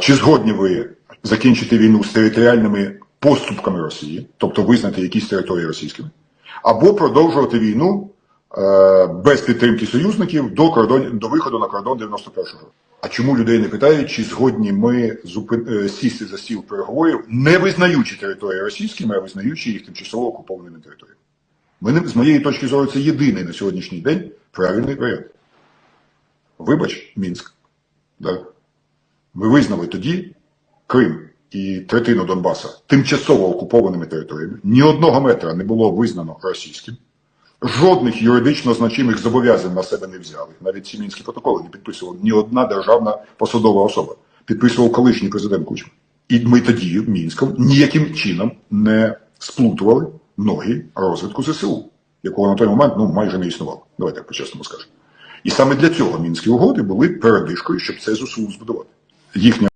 Чи згодні ви закінчити війну з територіальними поступками Росії, тобто визнати якісь території російськими, або продовжувати війну е, без підтримки союзників до кордон, до виходу на кордон 91-го року? А чому людей не питають, чи згодні ми зупин... е, сісти за стіл переговорів, не визнаючи території російськими, а визнаючи їх тимчасово окупованими територіями? Ми з моєї точки зору це єдиний на сьогоднішній день правильний варіант. Вибач, Мінськ. Да. Ми визнали тоді Крим і третину Донбаса тимчасово окупованими територіями. Ні одного метра не було визнано російським. Жодних юридично значимих зобов'язань на себе не взяли. Навіть ці мінські протоколи не підписувала ні одна державна посадова особа. Підписував колишній президент Кучма. І ми тоді в Мінську ніяким чином не сплутували ноги розвитку ЗСУ, якого на той момент ну, майже не існувало. Давайте так по-чесному скажемо. І саме для цього мінські угоди були передишкою, щоб це ЗСУ збудувати. Їхня